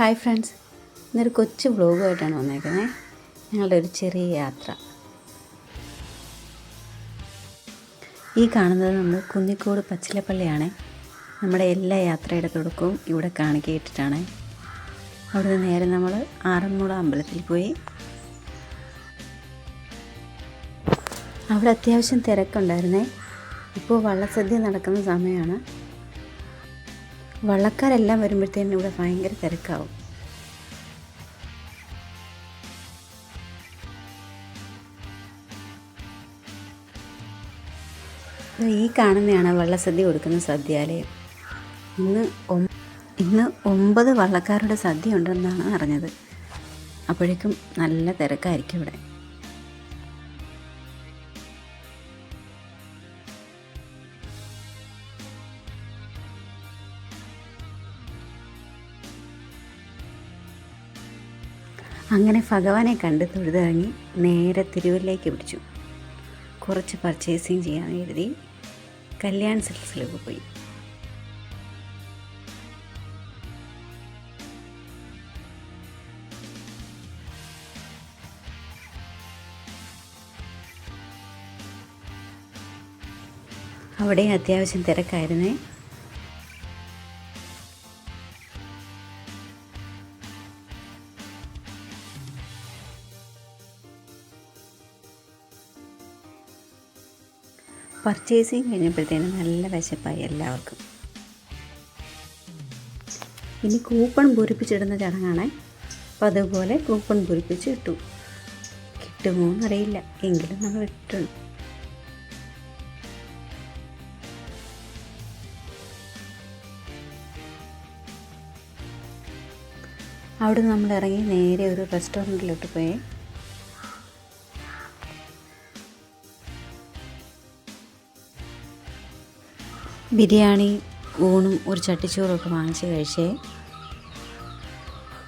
Hi friends ഇന്നൊരു കൊച്ചു വ്ളോഗുമായിട്ടാണ് വന്നേക്കുന്നത് ഞങ്ങളുടെ ഒരു ചെറിയ യാത്ര. ഈ കാണുന്നത് നമ്മൾ കുന്നിക്കോട് പച്ചിലപ്പള്ളിയാണ്. നമ്മുടെ എല്ലാ യാത്രയുടെ തുടക്കവും ഇവിടെ കാണിക്കയിട്ടിട്ടാണ്. അവിടുന്ന് നേരെ നമ്മൾ ആറന്മുള അമ്പലത്തിൽ പോയി. അവിടെ അത്യാവശ്യം തിരക്കുണ്ടായിരുന്നേ. ഇപ്പോൾ വള്ളസദ്യ നടക്കുന്ന സമയമാണ്. വള്ളക്കാരെല്ലാം വരുമ്പോഴത്തേനും ഇവിടെ ഭയങ്കര തിരക്കാവും. ഈ കാണുന്നതാണ് വള്ളസദ്യ കൊടുക്കുന്ന സദ്യാലയം. ഇന്ന് ഇന്ന് ഒമ്പത് വള്ളക്കാരുടെ സദ്യ ഉണ്ടെന്നാണ് അറിഞ്ഞത്. അപ്പോഴേക്കും നല്ല തിരക്കായിരിക്കും ഇവിടെ. അങ്ങനെ ഭഗവാനെ കണ്ട് തൊഴുതിറങ്ങി നേരെ തിരുവല്ലേക്ക് പിടിച്ചു. കുറച്ച് പർച്ചേസിങ് ചെയ്യാൻ എഴുതി കല്യാൺ സിൽസിലേക്ക് പോയി. അവിടെ അത്യാവശ്യം തിരക്കായിരുന്നേ. പർച്ചേസിങ് കഴിഞ്ഞപ്പോഴത്തേനും നല്ല വിശപ്പായി എല്ലാവർക്കും. ഇനി കൂപ്പൺ പൂരിപ്പിച്ചിടുന്ന ചടങ്ങാണ്. അപ്പം അതുപോലെ കൂപ്പൺ പൂരിപ്പിച്ച് ഇട്ടു. കിട്ടുമോ എന്നറിയില്ല. എങ്കിലും നമ്മൾ ഇട്ടു അവിടെ നമ്മൾ ഇറങ്ങി നേരെ ഒരു റെസ്റ്റോറന്റിലോട്ട് പോയി. ബിരിയാണി ഊണും ഒരു ചട്ടിച്ചോറും ഒക്കെ വാങ്ങിച്ച് കഴിച്ചേ.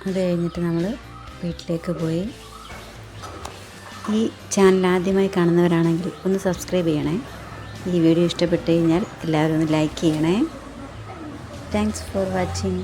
അത് കഴിഞ്ഞിട്ട് നമ്മൾ വീട്ടിലേക്ക് പോയി. ഈ ചാനൽ ആദ്യമായി കാണുന്നവരാണെങ്കിൽ ഒന്ന് സബ്സ്ക്രൈബ് ചെയ്യണേ. ഈ വീഡിയോ ഇഷ്ടപ്പെട്ട് കഴിഞ്ഞാൽ എല്ലാവരും ഒന്ന് ലൈക്ക് ചെയ്യണേ. Thanks for watching